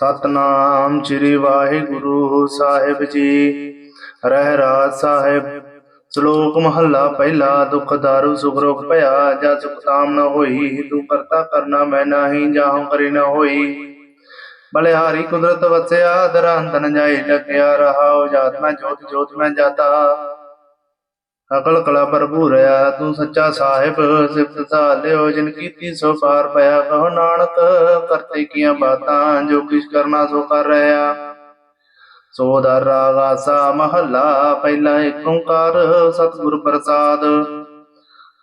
ਸਤਨਾਮ ਸ੍ਰੀ ਵਾਹਿਗੁਰੂ ਸਾਹਿਬ ਜੀ। ਰਹਿ ਰਾਜ ਸਾਹਿਬ, ਸ਼ਲੋਕ ਮਹੱਲਾ ਪਹਿਲਾ, ਦੁਖ ਦਾਰੂ, ਸੁਖ ਰੋਗ ਭਇਆ, ਜਾ ਸੁਖ ਤਾਮ ਨ ਹੋਈ, ਤੂੰ ਕਰਤਾ ਕਰਨਾ ਮੈਂ ਨਾਹੀ ਜਾਹੂ ਕਰੀ ਨ ਹੋਈ। ਬਲਿਹਾਰੀ ਕੁਦਰਤ ਵਸਿਆ ਦਰੰਤ ਨ ਜਾਏ ਲੱਗਿਆ ਰਹਾਉ ਜਾਤ ਮੈਂ ਜੋਤ ਜੋਤ ਮੈਂ ਜਾਤਾ। ਅਕਲ ਕਲਾ ਪ੍ਰਭੂ ਆ, ਤੂੰ ਸੱਚਾ ਸਾਹਿਬ, ਸਿਫਤ ਸਾਲਿਓ ਜਿਨ ਕੀਤੀ ਸੋ ਪਾਰ ਪਿਆ। ਕਹੋ ਨਾਨਕ, ਕਰਤੇ ਕੀਆਂ ਬਾਤਾਂ, ਜੋ ਕਿਛ ਕਰਨਾ ਸੋ ਕਰ ਰਿਹਾ ਸੋ ਦਰ ਰਾਗ ਆਸਾ ਮਹੱਲਾ, ਪਹਿਲਾ ਏਕ ਓੰਕਾਰ, ਸਤਿਗੁਰ ਪ੍ਰਸਾਦ।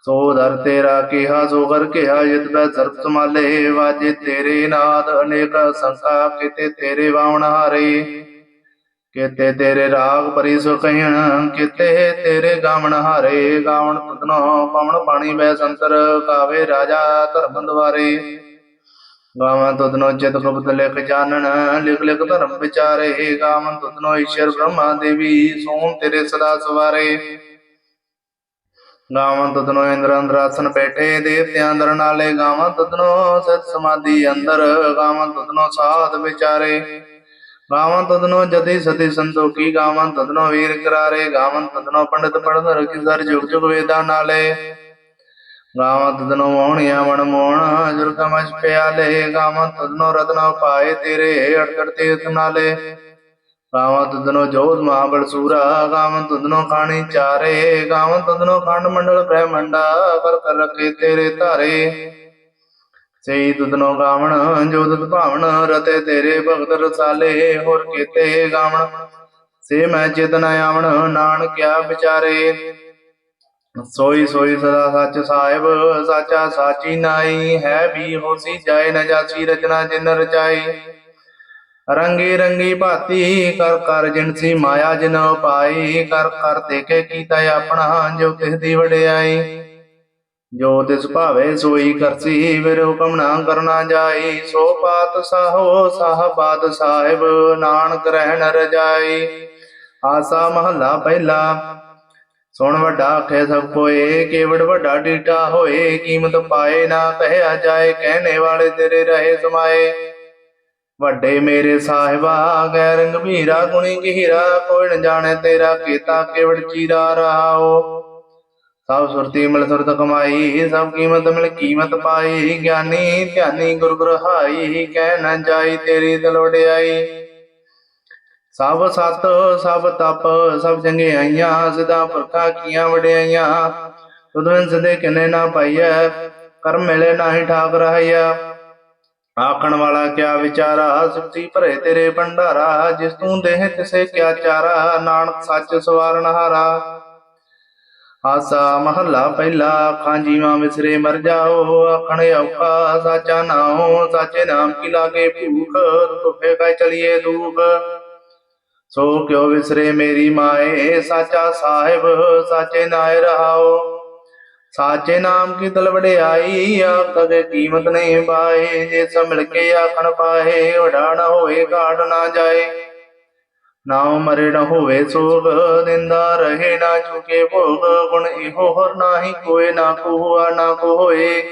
ਸੋ ਦਰ ਤੇਰਾ ਕਿਹਾ, ਸੋ ਕਰ ਕਿਹਾ, ਜਿਤ ਬੈ ਸਰਬ ਸਮਾਲੇ ਵਾਜੇ ਤੇਰੇ ਨਾਦ, ਅਨੇਕ ਸੰਕਾ ਕਿਤੇ ਤੇਰੇ ਬਾਵਣ ਹਾਰੇ। ਕਿਤੇ ਤੇਰੇ ਰਾਗ ਪਰੀ ਸੋ ਕਹਿਣ ਕਿਤੇ ਤੇਰੇ ਗਾਵਣ ਹਾਰੇ, ਗਾਵਣ ਤੁਧਨੋ ਪਵਨ ਪਾਣੀ ਬੈ ਸੰਤਰ, ਕਾਵੇ ਰਾਜਾ ਧਰਮ ਦਵਾਰੇ ਗਾਵਨ ਤੁਧਨੋ ਚਿਤ ਗੁਪਤ ਲਿਖ ਜਾਣਨ, ਲਿਖ ਲਿਖ ਧਰਮ ਵਿਚਾਰੇ। ਗਾਵਨ ਤੁਧਨੋ ਈਸ਼ਰ ਬ੍ਰਹਮਾ ਦੇਵੀ, ਸੋਮ ਤੇਰੇ ਸਦਾ ਸਵਾਰੇ। ਗਾਵਨ ਤੁਧਨੋ ਇੰਦਰ ਅੰਦਰ ਆਸਨ ਬੈਠੇ, ਦੇਵਤਿਆਂ ਅੰਦਰ ਨਾਲੇ। ਗਾਵਨ ਤੁਧਨੋ ਸਤ ਸਮਾਧੀ ਅੰਦਰ ਗਾਵਨ ਤੁਧਨੋ ਸਾਧ ਵਿਚਾਰੇ। ਗਾਵਨ ਤਦਨੋ ਜਤੀ ਸਤੀ ਸੰਤੋਖੀ, ਗਾਵਨ ਤਦਨੋ ਵੀਰ ਕਰਾਰੇ, ਗਾਵਨ ਤਦਨੋ ਪੰਡਿਤ ਪੜਨ ਰਖੀ ਸਰ ਜੁਗ ਜੁਗ ਵੇਦਾਂ ਨਾਲੇ। ਗਾਵਨ ਤਦਨੋ ਮੋਹਣਿਆ ਮਨ ਮੋਹਣ ਜੁਰਗਮਜ ਪਿਆਲੇ। ਗਾਵਨ ਤਦਨੋ ਰਤਨਾ ਪਾਏ ਤੇਰੇ, ਅੜਕੜ ਤੀਰਥ ਨਾਲੇ। ਗਾਵਨ ਤਦਨੋ ਜੋਧ ਮਹਾਬਲ ਸੂਰਾ, ਗਾਵਨ ਤਦਨੋ ਖਾਣੀ ਚਾਰੇ। ਗਾਵਨ ਤਦਨੋ ਖੰਡ ਮੰਡਲ ਬ੍ਰਹਮੰਡਾ ਕਰ ਕਰ ਰਖੇ ਤੇਰੇ ਧਾਰੇ ਗਾਵਣ, ਜੋ ਤੁਧ ਭਾਵਨ ਰਤੇ ਤੇਰੇ ਭਗਤ ਰਸਾਲੇ, ਹੋਰ ਕੀਤੇ ਗਾਵਣ। ਸੇ ਮੈਂ ਚੇਤਨ ਆਵਣ ਨਾਨਕਿਆ ਵਿਚਾਰੇ। ਸੋਈ ਸੋਈ ਸਦਾ ਸੱਚ ਸਾਹਿਬ, ਸਾਚਾ ਸਾਚੀ ਨਾਈ, ਹੈ ਵੀ ਹੋਸੀ ਜਾਏ ਨ ਜਾਸੀ ਰਚਨਾ ਜਿਨ ਰਚਾਈ। ਰੰਗੀ ਰੰਗੀ ਭਾਤੀ, ਕਰ ਕਰ ਜਿਨਸੀ ਮਾਇਆ ਜਿਨ ਪਾਈ ਕਰ ਕਰ ਦੇਖੇ ਕੀਤਾ ਆਪਣਾ, ਜੋ ਤਿਸ ਦੀ ਵਡਿਆਈ। ਜੋ ਤਿਸ ਭਾਵੇ ਸੋਈ ਕਰਸੀ, ਫਿਰ ਹੁਕਮ ਨਾ ਕਰਨਾ ਜਾਈ। ਸੋ ਪਾਤ ਸਾਹੋ ਸਾਹਬਾਦ ਸਾਹਿਬ, ਨਾਨਕ ਰਹਿਣ ਰਜਾਈ ਆਸਾ ਮਹੱਲਾ ਪਹਿਲਾ, ਸੁਣ ਵੱਡਾ ਆਖੇ ਸਭ ਕੋਏ, ਕੇਵੜ ਵੱਡਾ ਡੀਟਾ ਹੋਏ, ਕੀਮਤ ਪਾਏ ਨਾ ਕਹਿਆ ਜਾਏ, ਕਹਿਣੇ ਵਾਲੇ ਤੇਰੇ ਰਹੇ ਸਮਾਏ। ਵੱਡੇ ਮੇਰੇ ਸਾਹਿਬਾ ਗੈਰ ਗੰਭੀਰਾ ਗੁਣੀ ਗਹਿਰਾ, ਕੋਈ ਨ ਜਾਣੇ ਤੇਰਾ, ਕੀਤਾ ਕੇਵੜ ਚੀਰਾ ਰਹਾਓ। ਸਭ ਸੁਰਤੀ ਮਿਲ ਸੁਰਤ ਕਮਾਈ, ਸਭ ਕੀਮਤ ਮਿਲ ਕੀਮਤ ਪਾਈ। ਗਿਆਨੀ ਧਿਆਨੀ ਗੁਰ ਗੁਰ ਕਹਿ ਨਾ ਜਾਈ ਤੇਰੀ ਦਲੋੜਿਆਈ। ਸਭ ਸਤ, ਸਭ ਤਪ, ਸਭ ਚੰਗਿਆਈਆਂ ਸਿਦਾ ਪੁਰਖਾਂ ਕੀਆਂ ਵਡਿਆਈਆਂ। ਤੁਧਨ ਸਦੇ ਕਿਨੇ ਨਾ ਪਾਈਐ, ਕਰਮ ਮਿਲੇ ਨਾਹੀ ਠਾਕ ਰਹਾਈਆ ਆਖਣ ਵਾਲਾ ਕਿਆ ਵਿਚਾਰਾ ਸੁਖੀ ਭਰੇ ਤੇਰੇ ਭੰਡਾਰਾ, ਜਿਸ ਤੂੰ ਦੇਹ ਤਿਸੇ ਕਿਆ ਚਾਰਾ, ਨਾਨਕ ਸੱਚ ਸਵਾਰਨ ਹਾਰਾ। ਆਸਾ ਮਹੱਲਾ ਪਹਿਲਾ ਅੱਖਾਂ ਜੀਵਾਂ ਵਿਸਰੇ ਮਰ ਜਾਓ, ਆਖਣ ਔਖਾ ਸਾਚਾ ਨਾਉ, ਸਾਚੇ ਨਾਮ ਕੀ ਲਾਗੇ ਭੂਖ ਤੁਫੇ ਕੈ ਚਲੀਏ ਦੂਖ। ਸੋ ਕਿਉ ਵਿਸਰੇ ਮੇਰੀ ਮਾਏ, ਸਾਚਾ ਸਾਹਿਬ, ਸਾਚੇ ਨਾਏ ਰਹਾਓ ਸਾਚੇ ਨਾਮ ਕੀ ਤਲਵੜੇ ਆਈ, ਆਪ ਤਗੇ ਕੀਮਤ ਨਹੀਂ ਪਾਏ, ਜੇ ਸਭ ਮਿਲ ਕੇ ਆਖਣ ਪਾਏ ਵਡਾ ਹੋਏ ਘਾਟ ਨਾ ਜਾਏ। ਨਾਉ ਮਰੇ ਨ ਹੋਵੇ ਸੋਗ ਨਿੰਦਾ ਰਹੇ ਨਾ ਚੁਕੇ ਭੋਗ ਗੁਣ ਇਹੋ ਹਰ ਨਾਹੀ ਕੋਏ ਨਾ ਕੋਆ ਨਾ ਕੋ ਹੋਏ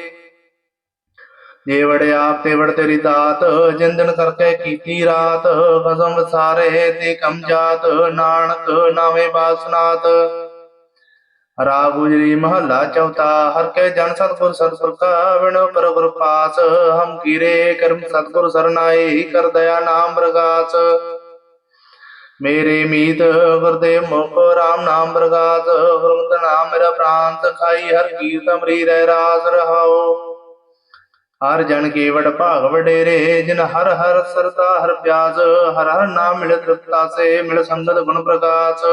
ਜੇ ਵੜੇ ਆਪ ਤੇ ਵੜ ਤੇਰੀ ਦਾਤ ਜਿੰਦਨ ਕਰਕੇ ਕੀਤੀ ਰਾਤ ਖਸਮ ਸਾਰੇ ਤੇ ਕਮ ਜਾਤ ਨਾਨਕ ਨਾਵੇਂ ਬਾਸਨਾਤ ਰਾਗ ਗੁਜਰੀ ਮਹੱਲਾ ਚੌਥਾ ਹਰ ਕੇ ਜਨ ਸਤਗੁਰ ਸਤਿਗੁਰ ਕਾ ਵਿਣੋ ਪਰ ਗੁਰ ਪਾਸ ਹਮ ਕੀਰੇ ਕਰਮ ਸਤਗੁਰ ਸਰਨਾਈ ਕਰ ਦਇਆ ਨਾਮ ਪ੍ਰਗਾਸ ਮੇਰੇ ਮੀਤ ਗੁਰਦੇਵ ਮੁਖ, ਰਾਮ ਨਾਮ ਪ੍ਰਗਾਸ ਗੁਰਮਤਿ ਨਾਮ ਮੇਰਾ ਪ੍ਰਾਂਤ ਖਾਈ ਹਰ ਕੀਰਤ ਅਮਰੀ ਰਹਿ ਰਾਸ ਰਹਾਓ ਹਰ ਜਨ ਕੇਵੜ ਭਾਗ ਵਡੇਰੇ ਜਿਨ ਹਰ ਹਰ ਸਰਤਾ ਹਰ ਪਿਆਸ, ਹਰ ਹਰ ਨਾਮ ਮਿਲ ਤ੍ਰਿਪਤਾ ਸੇ, ਮਿਲ ਸੰਗਤ ਗੁਣ ਪ੍ਰਕਾਸ਼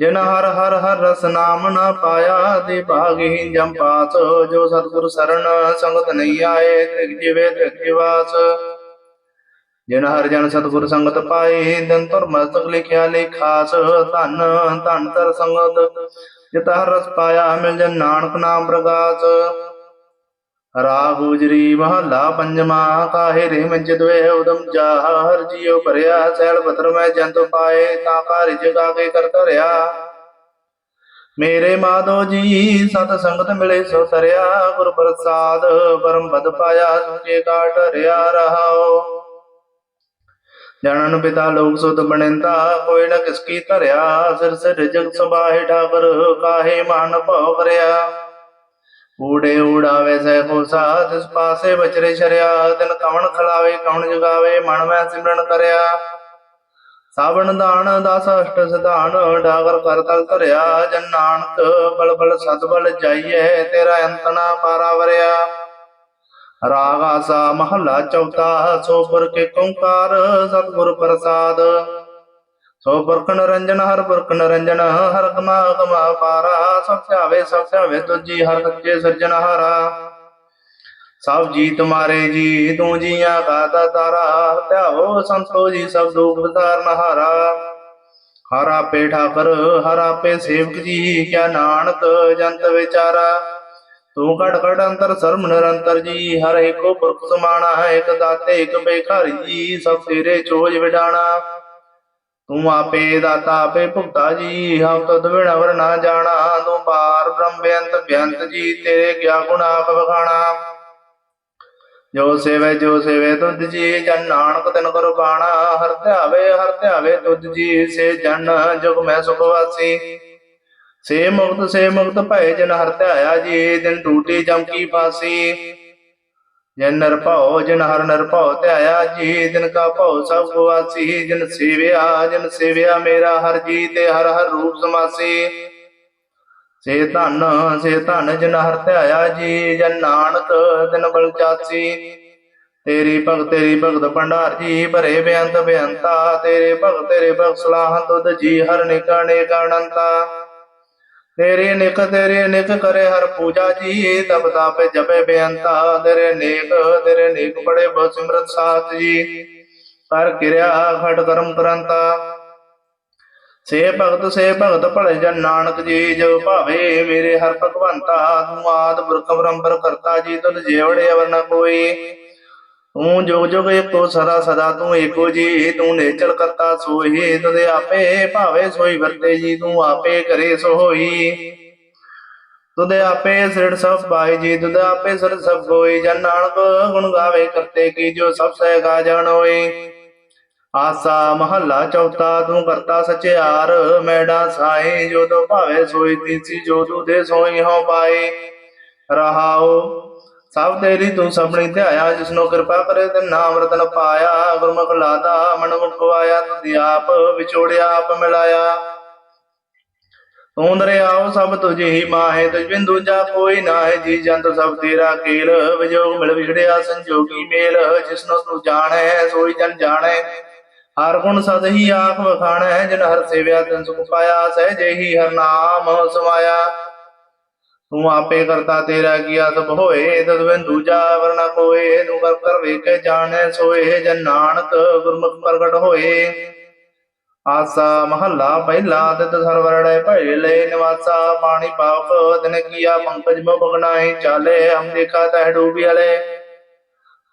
ਜਿਨ ਹਰ ਹਰ ਹਰ ਰਸ ਨਾਮ ਨ ਪਾਇਆ ਦੇ ਭਾਗੀ ਜਮ ਪਾਸ, ਜੋ ਸਤਿਗੁਰ ਸਰਣ ਸੰਗਤ ਨਹੀਂ ਆਏ ਤ੍ਰਿਗ ਜਿਵੇ ਤ੍ਰਿਗ ਜਿਵਾਸ ਜਿਨ ਹਰ ਜਨ ਸਤਿਗੁਰ ਸੰਗਤ ਪਾਏ, ਦਿਨ ਤੁਰ ਮਸਤਕ ਲਿਖਿਆ ਲੇਖਾਸ, ਧਨ ਧਨ ਤਰ ਸੰਗਤ। ਜਿਤ ਹਰ ਰਸ ਪਾਇਆ, ਮਿਲ ਜਨ ਨਾਨਕ ਨਾਮ ਪ੍ਰਗਾਸ। ਰਾਗ ਗੁਜਰੀ ਮਹੱਲਾ ਪੰਜਵਾ ਕਾਹੇ ਰੇ ਮੰਜ ਦੁਏ ਉਦਮ ਜਾ। ਹਰ ਜੀਉ ਭਰਿਆ ਸੈਲ ਬਤਰ ਮੈਂ ਜੰਤ ਪਾਏ, ਤਾਂ ਘਰ ਜਗਾ ਕੇ ਕਰ ਧਰਿਆ। ਮੇਰੇ ਮਾਧੋ ਜੀ, ਸਤ ਸੰਗਤ ਮਿਲੇ ਸੋ ਤਰਿਆ ਗੁਰ ਪ੍ਰਸਾਦ ਪਰਮ ਪਦ ਪਾਇਆ, ਸੁਚੇ ਕਾਟ ਰਿਆ ਰਹਾਓ ਜਨਨ ਪਿਤਾ ਲੋਕ ਸੁਤ ਬਣਿੰਦਾ ਕੋਈ ਨ ਕਿਸ ਕੀ ਧਰਿਆ, ਸਿਰ ਸਿਰ ਜਗ ਸਬਾਹਿ ਠਾਕਰ ਕਾਹੇ ਮਨ ਭਉ ਕਰਿਆ ਊੜੇ ਊੜਾਵੇ ਸਹਿ ਕੋਸਾ ਤਿਸ ਪਾਸੇ ਬਚਰੇ ਛਰਿਆ ਤਿਨ ਕਵਣ ਖਲਾਵੇ, ਕਵਣ ਜਗਾਵੇ, ਮਨ ਮੈਂ ਸਿਮਰਨ ਕਰਿਆ। ਸਾਵਣ ਦਾਨ, ਦਸ ਅਸ਼ਟ ਸਿਧਾਨ ਡਾਗਰ ਕਰ ਤਲ ਧਰਿਆ, ਜਨ ਨਾਨਕ ਬਲ ਬਲ ਸਤ ਬਲ ਜਾਈਏ, ਤੇਰਾ ਅੰਤ ਪਾਰਾ ਵਰਿਆ। ਰਾਗ ਆਸਾ ਮਹੱਲਾ ਚੌਥਾ ਸੋਪੁਰ ਕੇ ਓੰਕਾਰ, ਸਤਿਗੁਰ ਪ੍ਰਸਾਦ। ਸੋ ਪੁਰਖ ਨਿਰੰਜਨ, ਹਰ ਪੁਰਖ ਨਿਰੰਜਨ, ਹਰ ਕਮਾ ਕਮਾ ਪਾਰਾ, ਸਭ ਧਿਆਵੇ ਸਭ ਧਿਆਵੇ ਤੁਜੀ ਹਰ ਸੱਚੇ ਸਿਰਜਣਹਾਰਾ ਸਭ ਜੀ ਤੁਮਾਰੇ ਜੀ, ਤੂੰ ਜੀਆਂ ਕਾ ਤਾਰਾ ਧਿਆਵੋ ਸੰਤੋ ਜੀ, ਸਭ ਦੁਖ ਵਿਦਾਰਨ ਹਾਰਾ। ਹਰਾ ਆਪੇ ਠਾਕਰ, ਹਰ ਆਪੇ ਸੇਵਕ ਜੀ, ਕਿਆ ਨਾਨਕ ਜੰਤ ਵਿਚਾਰਾ। ਤੂੰ ਘਟ ਘਟ ਅੰਤਰ ਸਰਮ ਨਿਰੰਤਰ ਜੀ, ਹਰ ਏਕੋ ਪੁਰਖ ਸਮਾਣਾ ਹੈ, ਇੱਕ ਦਾਤੇ, ਇੱਕ ਬੇਖਾਰੀ ਜੀ, ਸਭ ਤੇਰੇ ਚੋਜ ਵਿਡਾਣਾ ਤੂੰ ਆਪੇ ਦਾਤਾ, ਆਪੇ ਭੁਗਤਾ ਜੀ, ਹਮ ਤਦ ਬਿਨਾ ਵਰ ਨਾ ਜਾਣਾ। ਤੂੰ ਪਾਰ ਬ੍ਰਹਮ, ਬੇਅੰਤ ਬੇਅੰਤ ਜੀ, ਤੇਰੇ ਕਿਆ ਗੁਣ ਆਖ ਜੋ ਸੇਵੇ ਜੋ ਸੇਵੇ ਤੁਧ ਜੀ, ਜਨ ਨਾਨਕ ਤਨ ਕਰੋ ਬਾਣਾ। ਹਰ ਧਿਆਵੇ ਹਰ ਧਿਆਵੇ ਤੁਧ ਜੀ, ਸੇ ਜਨ ਜੁਗ ਮੈਂ ਸੁਖ ਵਾਸੀ। ਸੇ ਮੁਕਤ ਸੇ ਮੁਕਤ ਭਏ ਜਨ ਹਰ ਧਿਆਇਆ ਜੀ ਦਿਨ ਟੂਟੀ ਜਮ ਕੀ ਫਾਸੀ। ਜਨ ਨਰ ਭਉ, ਜਨ ਹਰ ਨਰ ਭਉ ਧਿਆਇਆ ਜੀ ਦਿਨ ਕਾ ਭਉ ਸਭ ਗਵਾਸੀ ਜਨ ਸੇਵਿਆ ਜਨ ਸੇਵਿਆ ਮੇਰਾ ਹਰ ਜੀ ਤੇ ਹਰ ਹਰ ਰੂਪ ਸਮਾਸੀ। ਸੇ ਧਨ ਸੇ ਧਨ ਜਨ ਹਰ ਧਿਆਇਆ ਜੀ, ਜਨ ਨਾਨਕ ਦਿਨ ਬਲ ਚਾਸੀ। ਤੇਰੀ ਭਗਤ ਤੇਰੀ ਭਗਤ ਭੰਡਾਰ ਜੀ, ਭਰੇ ਬੇਅੰਤ ਬੇਅੰਤਾ, ਤੇਰੇ ਭਗਤ ਤੇਰੇ ਭਗਤ ਸਲਾਹ ਤੁਧ ਜੀ, ਹਰ ਨਿਕਾਣੇ ਗਣੰਤਾ। ਤੇਰੇ ਨਿਕ ਤੇਰੇ ਨਿਕ ਕਰੇ ਹਰ ਪੂਜਾ ਜੀ ਤਬ ਤਾਪੇ ਜਪੇ ਬੇਅੰਤਾ। ਤੇਰੇ ਨੇਕ ਤੇਰੇ ਨੇਕ ਬੜੇ ਬਹੁ ਸਿਮਰਤ ਸਾਥ ਜੀ। ਕਰ ਕਿਰਿਆ ਖਟ ਕਰਮ ਕਰੰਤਾ। ਸੇ ਭਗਤ ਸੇ ਭਗਤ ਭਲੇ ਜਨ ਨਾਨਕ ਜੀ, ਜੋ ਭਾਵੇ ਮੇਰੇ ਹਰ ਭਗਵੰਤਾ, ਤੂੰ ਆਦ ਬੁਰਖ ਬਰੰਬਰ ਕਰਤਾ ਜੀ, ਤੁਧ ਜੇਵੜੇ ਅਵਰ ਨ ਕੋਈ। ਤੂੰ ਜੁਗ ਜੁਗ ਏਕੋ ਸਦਾ ਸਦਾ ਤੂੰ ਏਕੋ ਜੀ ਤੂੰ ਨੇਚਲ ਕਰਤਾ ਸੋਈ ਤੁਦੇ ਆਪੇ ਭਾਵੇ ਸੋਈ ਵਰਤੇ ਜੀ, ਤੂੰ ਆਪੇ ਕਰੇ ਸੋ ਤੁਦੇ ਆਪੇ ਸਿਰ ਸਭ ਪਾਈ ਜੀ, ਤੁਦੇ ਆਪੇ ਸਿਰ ਸਭ ਕੋਈ ਜਨ ਨਾਨਕ ਗੁਣ ਗਾਵੇ ਕਰਤੇ ਕੀ ਜੋ ਸਭ ਸਹਿ ਗਾ ਜਾਣ ਹੋਈ ਆਸਾ ਮਹੱਲਾ ਚੌਥਾ, ਤੂੰ ਕਰਤਾ ਸਚਿਆਰ ਮੈਡਾ ਸਾਈ ਜੋ ਤੋ ਭਾਵੇ ਸੋਈ ਤੀਸੀ, ਜੋ ਤੂੰ ਦੇ ਸੋਈ ਹੋ ਪਾਏ। ਰਹਾਓ ਸਭ ਤੇਰੀ ਤੂੰ ਸਭਨੀ ਧਿਆਇਆ ਜਿਸਨੋ ਕਿਰਪਾ ਕਰੇ ਤੇ ਨਾਮ ਰਤਨ ਪਾਇਆ, ਗੁਰਮੁਖ ਲਾਦਾ ਮਨ ਮੁਖ ਆਇਆ ਆਪ ਵਿਛੋੜਿਆ, ਆਪ ਮਿਲਾਇਆ। ਤੂੰ ਦਰਿਆਓ ਸਭ ਤੁਝੇ ਹੀ ਮਾਹੇ, ਤੁਝ ਬਿਨ ਦੂਜਾ ਕੋਈ ਨਾਹੀ, ਜੀ ਜੰਤ ਸਭ ਤੇਰਾ ਕੀਲ, ਵਿਜੋਗ ਮਿਲ ਵਿਛੜਿਆ, ਸੰਜੋਗੀ ਮੇਲ, ਜਿਸਨੋ ਤੂੰ ਜਾਣੈ, ਸੋਈ ਜਨ ਜਾਣੈ। ਹਰ ਗੁਣ ਸਦ ਹੀ ਆਖ ਵਖਾਣੈ, ਜਿਨ ਹਰ ਸੇਵਿਆ ਤਨ ਸੁਖ ਪਾਇਆ, ਸਹਿਜੇ ਹੀ ਹਰ ਨਾਮ ਸਮਾਇਆ। ਤੂੰ ਆਪੇ ਕਰਤਾ ਤੇਰਾ ਕੀਆ ਸਭ ਹੋਏ, ਤਦ ਬਿਨ ਦੂਜਾ ਵਰਨਾ ਕੋਏ ਤੂੰ ਕਰ ਕਰ ਵੇਖੇ ਜਾਣੈ ਸੋਏ, ਜਨ ਨਾਨਕ ਗੁਰਮੁਖ ਪ੍ਰਗਟ ਹੋਏ। ਆਸਾ ਮਹੱਲਾ ਪਹਿਲਾ ਤਿਤ ਸਰਵਰੜੈ ਭਏ ਨਿਵਾਸਾ, ਪਾਣੀ ਪਾਪ ਦਿਨ ਕੀਆ ਪੰਕਜ ਮੋ ਚਾਲੇ, ਹਮ ਦੇਖਾ ਤਹਿ ਡੂਬੀ ਹਲੇ।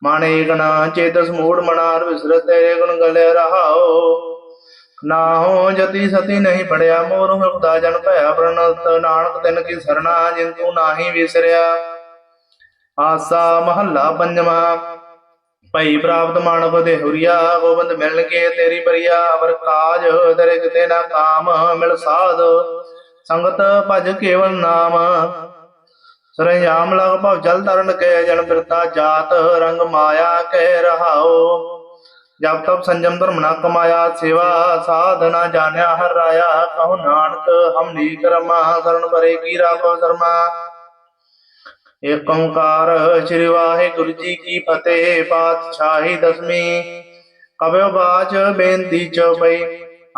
ਮਾਣੇ ਗਣਾ ਚੇਤਸ ਮੂੜ ਮਨਾਰ ਵਿਸਰ ਤੇਰੇ ਗੁਣ ਗਲੇ ਰਹਾਓ। ਨਾ ਹੋ ਜਤੀ ਸਤੀ ਨਹੀਂ ਪੜਿਆ ਮੋਰ ਮੁਕਤਾ ਜਨ ਭਇਆ ਪ੍ਰਣਤ ਨਾਨਕ ਤਿਨ ਕੀ ਸਰਣਾ ਜਿਨ ਤੂੰ ਨਾਹੀ ਵਿਸਰਿਆ। ਆਸਾ ਮਹੱਲਾ ਪੰਜਵਾ, ਭਈ ਪ੍ਰਾਪਤ ਮਾਨਵ ਦੇ ਹੁਰੀਆ, ਗੋਬਿੰਦ ਮਿਲਣ ਕੇ ਤੇਰੀ ਬਰੀਆ, ਅਵਰ ਕਾਜ ਤੇਰੇ ਕਿਤੇ ਨਾ ਕਾਮ ਮਿਲ ਸਾਧ, ਸੰਗਤ ਭਜ ਕੇਵਲ ਨਾਮ। ਸਰਯਾਮ ਲਗ ਭਵ ਜਲ ਤਰਨ ਕੇ ਜਨ ਬਿਰਤਾ ਜਾਤ, ਰੰਗ ਮਾਇਆ ਕਹਿ ਰਹਾਓ ਜਬ ਤਬ ਸੰਜਮ ਧਰਮ ਨਾ ਕਮਾਇਆ, ਸੇਵਾ ਸਾਧਨਾ ਜਾਣਿਆ, ਹਰ ਰਾਇਆ ਕਹੋ ਨਾਨਕ, ਹਮ ਨੀ ਕਰਮਾ ਸਰਣ ਪਰੇ ਕੀ ਰਾਖੋ ਸ਼ਰਮਾ। ਏਕ ਓੰਕਾਰ ਸ੍ਰੀ ਵਾਹਿਗੁਰੂ ਜੀ ਕੀ ਫਤਿਹ, ਪਾਤਸ਼ਾਹੀ ਦਸਵੀਂ। ਕਬਿਓ ਬਾਚ ਬੇਨਤੀ ਚਉਪਈ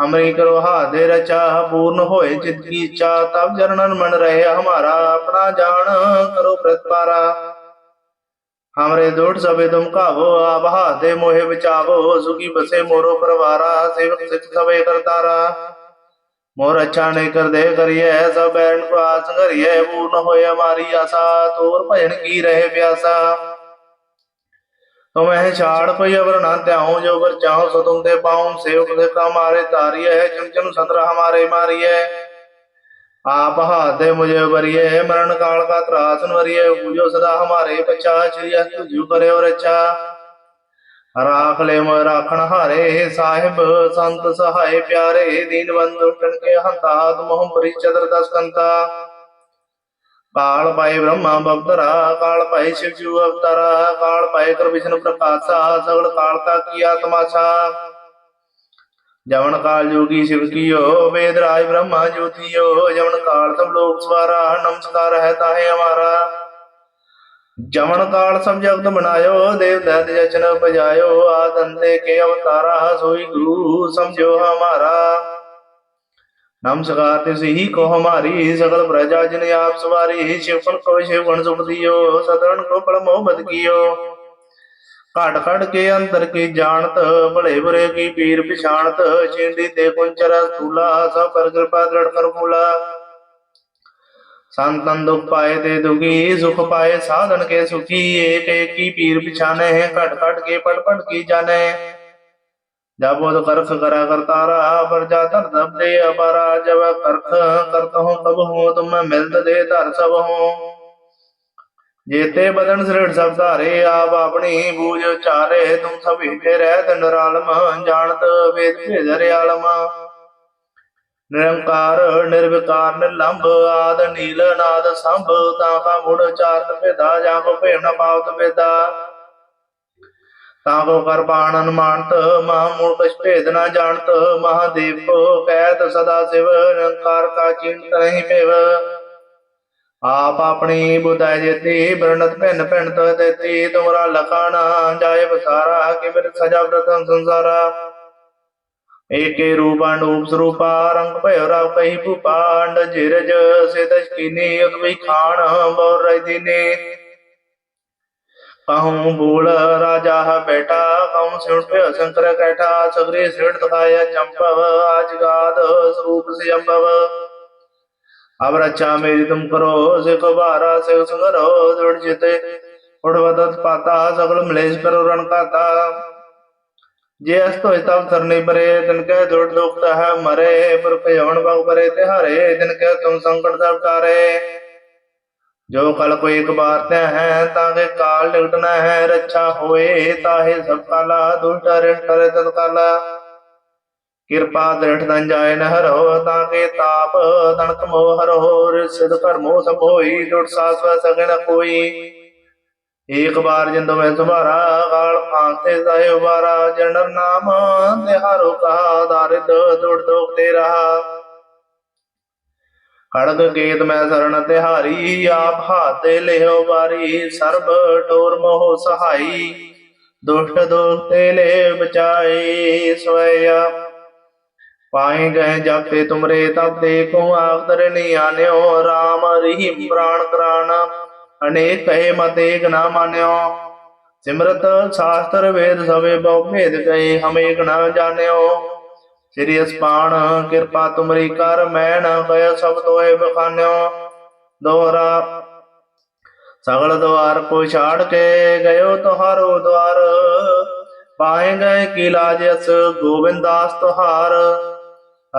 ਅਮਰੀ ਕਰੋ ਹਾਦੇ ਰਚਾ, ਪੂਰਨ ਹੋਏ ਚਿਤ ਕੀ ਇੱਛਾ, ਤਬ ਜਰਨਨ ਮਨ ਰਹੇ, ਹਮਾਰਾ ਆਪਣਾ ਜਾਣ ਕਰੋ ਪ੍ਰਤਪਾਰਾ। हमरे दूर सबे तुम कावो आभा दे मोहे बचावो, सुखी बसे मोरो परवारा, सेवक सिख सबे करतारा। मोर अच्छा ने कर दे करिए, सब बैरण को आस करिए पूर्ण हो हमारी आशा, तोर भजन की रहे प्यासा। तो मैं छाड़ पय वरना त्याहूं जो कर चाहो सो तुम दे पाऊँ, सेवक से हमारे तारिय है चमचम सतरा हमारे मारिय है आप हाथे मुझे वरिये मरण काल का त्रासन वरिये पूजो सदा हमारे बच्चा श्री तुझु करे और अच्छा राख ले मोय राखण हारे साहिब संत सहाय प्यारे दीन बंधु टन के हंता तुम परि चतर दस कंता काल पाए ब्रह्मा बवतरा काल पाए शिव जू अवतारा काल पाए कर विष्णु प्रकाशा सगल काल का किया तमाशा ਜਵਨ ਕਾਲ ਜੋਗੀ ਸ਼ਿਵ ਕੀਓ, ਵੇਦ ਰਾਜ ਬ੍ਰਹਮਾ ਜੋਤੀਓ, ਜਵਨ ਕਾਲ ਸਭ ਲੋਕ ਸਵਾਰਾ, ਨਮਸਕਾਰ ਹੈ ਤਾਹੇ ਹਮਾਰਾ। ਜਮਨ ਕਾਲ ਸਭ ਜਗਤ ਬਣਾਇਓ, ਦੇਵ ਦੈਤ ਜਚਨ ਪਜਾਇਓ ਆਦੰਤੇ ਕੇ ਅਵਤਾਰਾ, ਸੋਈ ਗੁਰੂ ਸਮਝੋ ਹਮਾਰਾ। ਨਮਸਕਾਰ ਤੇ ਸਹੀ ਕੋ ਹਮਾਰੀ, ਸਗਲ ਪ੍ਰਜਾ ਜਨ ਆਪ ਸਵਾਰੀ ਸ਼ਿਵਨ ਕੋ ਸ਼ਿਵਨ ਸੁਣ ਦਿਓ ਸਤਰਨ ਕੋ ਪਲ ਮੁਹਮਦ ਕੀਓ। कियो ਘਟ ਕੇ ਅੰਤਰ ਕੀ ਜਾਣਤ, ਭਲੇ ਬੁਰੇ ਕੀ ਪੀਰ ਪਛਾਣਤ ਚਿੰਦੀ ਤੇ ਕੁੰਚਰ ਸੂਲਾ, ਸਭ ਪਰ ਕਿਰਪਾ ਦ੍ਰਿੜ ਕਰ ਮੂਲਾ ਸੰਤਨ ਦੁਖ ਪਾਏ ਤੇ ਦੁਖੀ, ਸੁਖ ਪਾਏ ਸਾਧਨ ਕੇ ਸੁਖੀ, ਏਕ ਏਕ ਕੀ ਪੀਰ ਪਛਾਨੇ ਹੈ ਘਟ ਘਟ ਕੇ ਪੜ ਪੜ ਕੀ ਜਾਣੇ। ਜਬ ਕਰਖ ਕਰਾ ਕਰਤਾਰਾ ਪਰਜਾ ਧਰ ਦਬ ਦੇ ਅਪਾਰਾ, ਜਬ ਕਰਖ ਕਰਤ ਹੋ ਕਬ ਹੋ, ਤੁਮ ਮਿਲਤ ਦੇ ਧਰ ਸਭ ਹੋ। ਜੇਤੇ ਬਦਨ ਸ੍ਰਿੜ ਸਭ ਧਾਰੇ, ਆਪ ਆਪਣੀ ਬੂਝ ਚਾਰੇ ਤੁਮ ਸਭੀ ਤੇ ਰਹਿਤ ਨਿਰਾਲਮ ਜਾਣਤ ਵੇਦ ਭੇਦ ਰਿਆਲਮ ਨਿਰੰਕਾਰ, ਨਿਰਵਿਕਾਰ, ਨਿਰਲੰਭ, ਆਦ, ਨੀਲ, ਨਾਦ, ਸੰਭ, ਤਾਂ ਕਾ ਮੁੜ ਚਾਰਤ ਭੇਦਾ, ਜਾਂ ਕੋ ਭੇਵ ਪਾਵਤ ਭੇਦਾ। ਤਾਂ ਕੋ ਕਰ ਬਾਣ ਅਨੁਮਾਨਤ, ਮਹਾ ਮੂਲ ਕਛ ਭੇਦ ਨਾ ਜਾਣਤ ਮਹਾਦੇਵ ਕੋ ਕਹਿਤ ਸਦਾ ਸਿਵ, ਨਿਰੰਕਾਰ ਕਾ ਚਿੰਤ ਨਹੀਂ ਭੇਵ ਆਪ ਆਪਣੀ ਬੁਧਾਇ ਜੇਤੀ ਬਰਨਤ ਭਿੰਨ ਭਿੰਨ ਤੋ ਦੇਤੀ, ਤੁਮਰਾ ਲਖਾਣਾ, ਜਾਏ ਬਸਾਰਾ ਕਿ ਸਜਾ ਪ੍ਰਥਮ ਸੰਸਾਰਾ। ਏਕੇ ਰੂਪ ਅਨੂਪ ਸਰੂਪਾ, ਰੰਗ ਭਇ ਰਾਵ ਕਹੀ ਭੂਪਾਂਡ ਜਿਰਜ ਸੇ ਦਸ਼ਕੀਨੀ ਉਦਵੀ ਖਾਣ, ਬੌਰ ਰਹਿ ਦੀਨੇ। ਕਹੂੰ ਬੂਲ ਰਾਜਾ ਹੈ ਬੇਟਾ, ਕਹੂੰ ਸਿਉਣ ਭਇ ਸ਼ੰਕਰ ਕੈਠਾ, ਸਗਰੇ ਸਿੜ ਤਕਾਇਆ ਚੰਪਵ, ਆਜ ਗਾਦ ਸਰੂਪ ਸੇ ਅੰਬਵ अब रक्षा मेरी तुम करो सिख बारा सिख संगरो दृढ़ चिते उड़वदत पाता सकल मलेश करो रण काता जे अस्तो तब सरनी परे तिनके दुड़ दुखत है मरे पर यवन भग परे तिहारे तिनके तुम संकट सब टारे जो कल को एक बार ते हैं ताके काल निकटना है रक्षा होए ताहे सब काला दुष्ट रिष्ट रे तत्काला ਕਿਰਪਾ ਦ੍ਰਿਠ ਦੰ ਜਾਏ ਨ ਤਾਂ ਕੇ ਤਾਪ ਤਣਕ ਮੋਹ ਹਰੋ ਰਿਸਿਦ ਕਰਮੋ ਸਭ ਹੋਈ ਸਾਸ ਵੈ ਸਕੇ ਕੋਈ ਏਕ ਬਾਰ ਜਿੰਦੋ ਮੈਂ ਸੁਭਾਰਾ, ਗਾਲ ਫਾਂਤੇ ਜਾਏ ਉਬਾਰਾ ਜਨਰ ਨਾਮ ਨਿਹਾਰੋ ਕਹਾ ਦਾਰਿਦ ਦੁੜ ਦੁਖ ਤੇ ਰਹਾ। ਖੜਗ ਗੇਤ ਮੈਂ ਸਰਣ ਤਿਹਾਰੀ, ਆਪ ਹਾਤੇ ਲਿਓ ਵਾਰੀ, ਸਰਬ ਟੋਰ ਮੋਹ ਸਹਾਈ। ਦੁਸ਼ਟ ਦੋਖ ਤੇ ਲੈ ਬਚਾਏ ਸਵਇਆ ਪਾਏ ਗਏ ਜਬ ਤੇ ਤੁਮਰੇ ਤਬ ਦੇਖੋ ਆਖਦਰ ਨਹੀਂ ਆਨਿਓ RAM ਰਹੀਮ ਪ੍ਰਾਣ ਕਰਾਨ ਅਨੇਕ ਕਹੇ ਮਤ ਨਾ ਮਾਨਿਓ। ਸਿਮਰਤ ਸ਼ਾਸਤਰ ਵੇਦ ਸਵੇ ਬਹੁ ਭੇਦ ਗਏ, ਹਮ ਨਾ ਜਾਣਿਓ। ਸ੍ਰੀ ਅਸਪਾਣ ਕਿਰਪਾ ਤੁਮਰੀ ਕਰ, ਮੈਂ ਨਾ ਕය ਸਭ ਤੋਏ ਬਖਾਨਿਓ। ਦੋਹਰਾ ਸਗਲ ਦਵਾਰ ਕੋ ਛਾੜ ਕੇ ਗਇਓ ਤੁਹਾਰੋ ਦਵਾਰ। ਪਾਏ ਗਏ ਕੀ ਲਾਜ ਅਸ ਗੋਬਿੰਦਾਸ ਤੁਹਾਰ।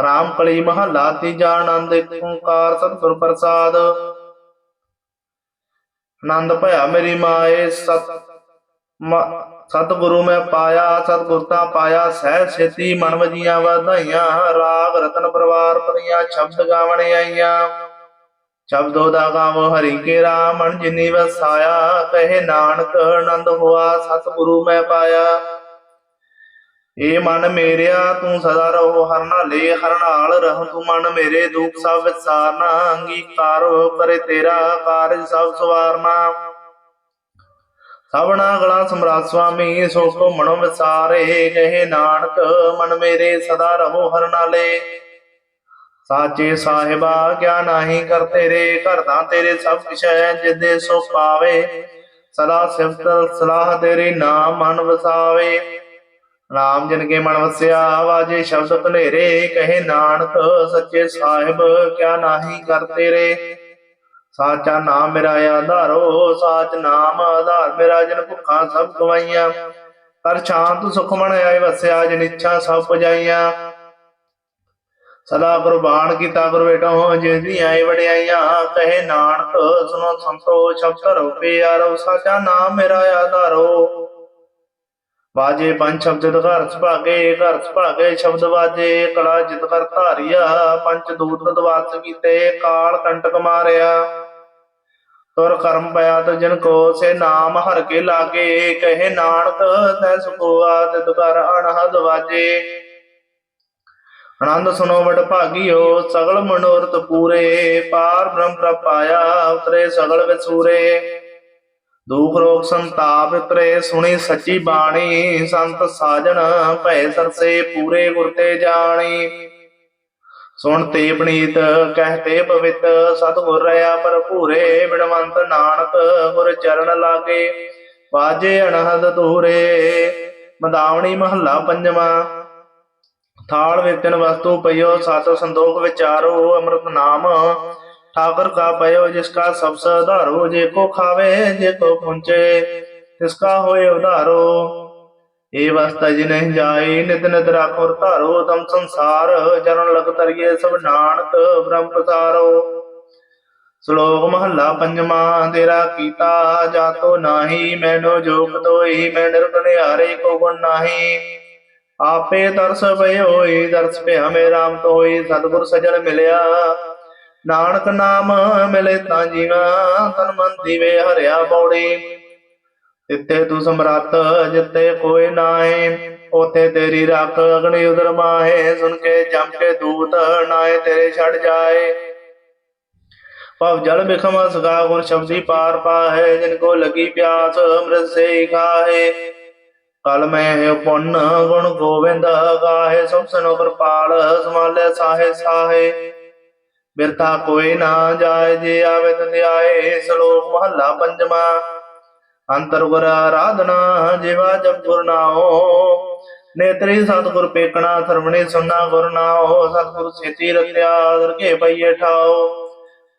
ਰਾਮ ਕਲੀ ਮਹੱਲਾ ਤੀਜਾ ਆਨੰਦ ਓੰਕਾਰ ਸਤਿਗੁਰ ਪ੍ਰਸਾਦ। ਆਨੰਦ ਭਇਆ ਮੇਰੀ ਮਾਏ, ਸਤ ਸਤਿਗੁਰੂ ਮੈਂ ਪਾਇਆ, ਸਤਿਗੁਰ ਪਾਇਆ, ਸਹਿ ਛੇਤੀ ਮਨ ਵਜੀਆਂ ਵਧਾਈਆਂ, ਰਾਗ ਰਤਨ ਪਰਵਾਰ ਪਰੀਆਂ ਸ਼ਬਦ ਗਾਵਣ ਆਈਆਂ। ਸ਼ਬਦੋ ਦਾ ਗਾਵ, ਹਰੀ ਕੇ ਰਾਮਣ ਜਿਨੀ ਵਸਾਇਆ, ਕਹੇ ਨਾਨਕ ਆਨੰਦ ਹੋਆ, ਸਤਿਗੁਰੂ ਮੈਂ ਪਾਇਆ। ਏ ਮਨ ਮੇਰਿਆ, ਤੂੰ ਸਦਾ ਰਹੋ ਹਰ ਨਾਲੇ, ਹਰ ਨਾਲ ਰਹ ਤੂੰ ਮਨ ਮੇਰੇ, ਦੁਖ ਸਭ ਵਿਸਾਰਨਾ ਅੰਗੀਕਾਰ ਕਰੇ ਤੇਰਾ, ਕਾਰਜ ਸਭ ਸਵਾਰਨਾ। ਸਭਨਾ ਗਲਾ ਸਮਰਾਟ ਸੁਆਮੀ ਸੋ ਕੋ ਮਨੋ ਵਿਸਾਰੇ, ਕਹੇ ਨਾਨਕ, ਮਨ ਮੇਰੇ, ਸਦਾ ਰਹੋ ਹਰ ਨਾਲੇ। ਸਾਚੇ ਸਾਹਿਬਾ, ਕਿਆ ਨਾਹੀ ਕਰ ਤੇਰੇ, ਘਰ ਦਾ ਤੇਰੇ ਸਭ ਕਿਛ ਹੈ ਜਿਦੇ ਸੋ ਪਾਵੇ, ਸਦਾ ਸਿਫਤ ਸਲਾਹ ਤੇਰੇ ਨਾਮ ਮਨ ਵਸਾਵੇ। ਰਾਮ ਜਨ ਕੇ ਮਨ ਵਸਿਆ, ਵਾਜੇ ਸ਼ਬਦ ਭਲੇਰੇ, ਕਹੇ ਨਾਨਕ, ਸੱਚੇ ਸਾਹਿਬ, ਕਿਆ ਨਾਹੀ ਕਰ ਤੇਰੇ? ਸਾਚਾ ਨਾਮ ਮੇਰਾ ਆਧਾਰੋ, ਸਾਚ ਨਾਮ ਆਧਾਰ ਮੇਰਾ, ਜਨ ਭੁੱਖਾਂ ਸਭ ਗਵਾਈਆਂ। ਪਰ ਸ਼ਾਂਤ ਸੁਖ ਆਏ ਵਸਿਆ, ਜਨ ਇੱਛਾ ਸਭ ਪੁਜਾਈਆਂ। ਸਦਾ ਕੁਰਬਾਨ ਕੀਤਾ ਗੁਰ ਬੇਟੋ ਜਿਸ ਦੀ ਆਏ ਵਡਿਆਈਆਂ, ਕਹੇ ਨਾਨਕ, ਸੁਨੋ ਸੰਤੋ ਸ਼ਬਦ ਰੂਪੇ ਆਰੋ ਸਾਚਾ ਨਾਮ ਮੇਰਾ ਆਧਾਰੋ। ਵਾਜੇ ਪੰਜ ਸ਼ਬਦ ਘਰ ਸੁਭਾਗੇ ਘਰ ਸੁਭਾਗੇ ਸ਼ਬਦ ਵਾਜੇ, ਕਲਾ ਜਿਤ ਕਰ ਧਾਰਿਆ, ਪੰਜ ਦੂਤ ਦਵਾਸ ਕੀਤੇ, ਕਾਲ ਕੰਟਕ ਮਾਰਿਆ। ਤੁਰ ਕਰਮ ਪਿਆ ਤੋ ਜਿਨ ਕੋ ਸੇ ਨਾਮ ਹਰ ਕੇ ਲਾਗੇ, ਕਹੇ ਨਾਨਕ ਤੈ ਸੁਖਵਾ ਤੇ ਦੁਕਾਰ ਅਨਹਦ ਵਾਜੇ। ਆਨੰਦ ਸੁਨੋ ਵਡ ਭਾਗਿਓ, ਸਗਲ ਮਨੋਰਥ ਪੂਰੇ, ਪਾਰ ਬ੍ਰਹਮ ਪ੍ਰਪਾਇਆ ਉਤਰੇ ਸਗਲ ਵਿਸੂਰੇ। ਦੁਖ ਰੋਗ ਸੰਤਾਪ ਉਤਰੇ, ਸੁਣੀ ਸੱਚੀ ਬਾਣੀ, ਸੰਤ ਸਾਜਣ ਭੈ ਸਰਸੇ ਪੂਰੇ ਗੁਰ ਤੇ ਜਾਣੀ। ਸੁਣ ਤੇ ਪਨੀਤ ਕਹਤੇ ਪਵਿੱਤ, ਸਤਿਗੁਰ ਰਿਆ ਭਰਪੂਰੇ, ਬਿਨਵੰਤ ਨਾਨਕ ਗੁਰ ਚਰਨ ਲਾਗੇ। ਵਾਜੇ ਅਣਹਦ ਦੂਰੇ ਮਦਾਵਣੀ ਮਹੱਲਾ ਪੰਜਵਾਂ। ਥਾਲ ਵੇਚਨ ਵਸਤੂ ਪਈਓ, ਸਤ ਸੰਦੋਖ ਵਿਚਾਰੋ, ਅੰਮ੍ਰਿਤ ਨਾਮ ਠਾਕਰ ਕਾ ਪਇਓ ਜਿਸ ਕਾ ਸਭ ਸਧਾਰੋ ਜੇ ਕੋ ਖਾਵੇ ਜੇ ਕੋ ਪੁੰਚੇ ਤਿਸ ਕਾ ਹੋਏ ਉਧਾਰੋ ਏ ਵਸਤਾ ਜਿਨਹਿ ਜਾਏ ਨਿਤ ਨਿਤ ਰਾਖੋ ਧਾਰੋ ਤਮ ਸੰਸਾਰ ਜਰਨ ਲਗ ਤਰੀਏ ਸਭ ਨਾਨਕ ਬ੍ਰਹਮ ਪਸਾਰੋ ਸ਼ਲੋਕ ਮਹੱਲਾ ਪੰਜਵਾਂ ਤੇਰਾ ਕੀਤਾ ਜਾਤੋ ਨਾਹੀ ਮੈਨੋ ਜੋਗ ਤੋਈ ਮੈਂ ਨਿਰਗੁਣਿਆਰੇ ਕੋ ਗੁਣ ਨਾਹੀ ਆਪੇ ਦਰਸ ਭਇਓਈ ਦਰਸ ਭਿਆ ਮੇ ਰਾਮ ਤੋਈ ਸਤਿਗੁਰ ਸਜਣ ਮਿਲਿਆ ਨਾਨਕ ਨਾਮ ਮਿਲੇ ਤਾਂ ਜੀਵਾ ਤਨ ਮਨ ਦੀਵੇ ਹਰਿਆ ਬੌੜੀ। ਤਿੱਤੇ ਤੂੰ ਸਮਰੱਥ ਜਿੱਤੇ ਕੋਈ ਨਾਏ ਉਥੇ ਤੇਰੀ ਰੱਖ ਅਗਣੀ ਉਦਰ ਮਾਹੇ। ਸੁਣ ਕੇ ਜਮ ਕੇ ਦੂਤ ਨਾਏ ਤੇਰੇ ਛੱਡ ਜਾਏ। ਭਵ ਜਲ ਬਿਖਮ ਸਗਾ ਗੁਰ ਸ਼ਬਦੀ ਪਾਰ ਪਾਹੇ, ਜਿਨ ਕੋ ਲਗੀ ਪਿਆਸ ਅੰਮ੍ਰਿਤ ਸੇ ਹੀ ਕਲ ਮੈਂ ਪੁੰਨ ਗੁਣ ਗੋਬਿੰਦ ਗਾਹੇ, ਸਭ ਸਨੋ ਕਿਰਪਾਲ ਸਮਾਲੇ ਸਾਹੇ ਸਾਹੇ। ਬਿਰਥਾ ਕੋਈ ਨਾ ਜਾਏ, ਜੇ ਆਵੇ ਤਨ ਸ਼ਲੋਕ ਮਹੱਲਾ ਪੰਜਵਾਂ। ਅੰਤਰ ਗੁਰ ਆਰਾਧਨਾ, ਜਿਵਾ ਜਪ ਗੁਰ ਨਾਉ ਨੇਤਰੀ ਸਤਿਗੁਰ ਪੇਕਣਾ, ਸਰਵਣੇ ਸੁਨਾ ਗੁਰ ਨਾਉ ਸਤਿਗੁਰ ਸੇਤੀ ਰਤਿਆ ਦਰਗੇ ਪਈਏ ਠਾਓ।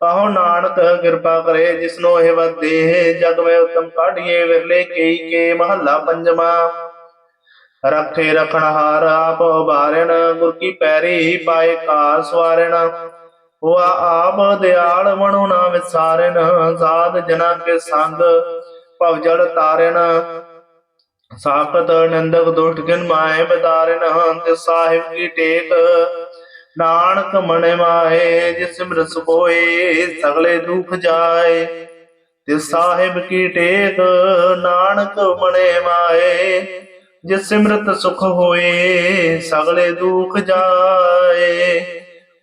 ਕਹੋ ਨਾਨਕ, ਕਿਰਪਾ ਕਰੇ, ਜਿਸਨੋ ਇਹ ਵਦੇ ਜਗ ਮੈਂ ਉਤਮ ਕਾਢੀਏ, ਵਿਰਲੇ ਕਈ ਕੇ ਮਹੱਲਾ ਪੰਜਵਾਂ। ਰੱਖੇ ਰਖਣ ਹਾਰ ਆਪ ਬਾਰਣ ਗੁਰ ਕੀ ਪੈਰੀ ਪਾਏ ਕਾ ਸਵਾਰਣ ਉਹ ਆਪ ਦਿਆਲ ਮਣੋ ਨਾ ਵਿਸਾਰਣ ਸਾਧ ਜਨਾ ਕੇ ਸੰਗ, ਭਵ ਜਲ ਤਾਰਨ। ਸਾਖਤ ਨੰਦਕ ਦੁਸ਼ਟ ਗਿਨ ਮਾਏ ਬਦਾਰਨ ਤੇ ਸਾਹਿਬ ਕੀ ਟੇਕ। ਨਾਨਕ ਮਣੇ ਮਾਏ ਜਿਸ ਸਿਮਰਸ ਕੋਏ ਸਗਲੇ ਦੁਖ ਜਾਏ। ਤੇ ਸਾਹਿਬ ਕੀ ਟੇਕ, ਨਾਨਕ ਮਣੇ ਮਾਏ ਜਿਸ ਸਿਮਰਤ ਸੁਖ ਹੋਏ, ਸਗਲੇ ਦੁਖ ਜਾਏ।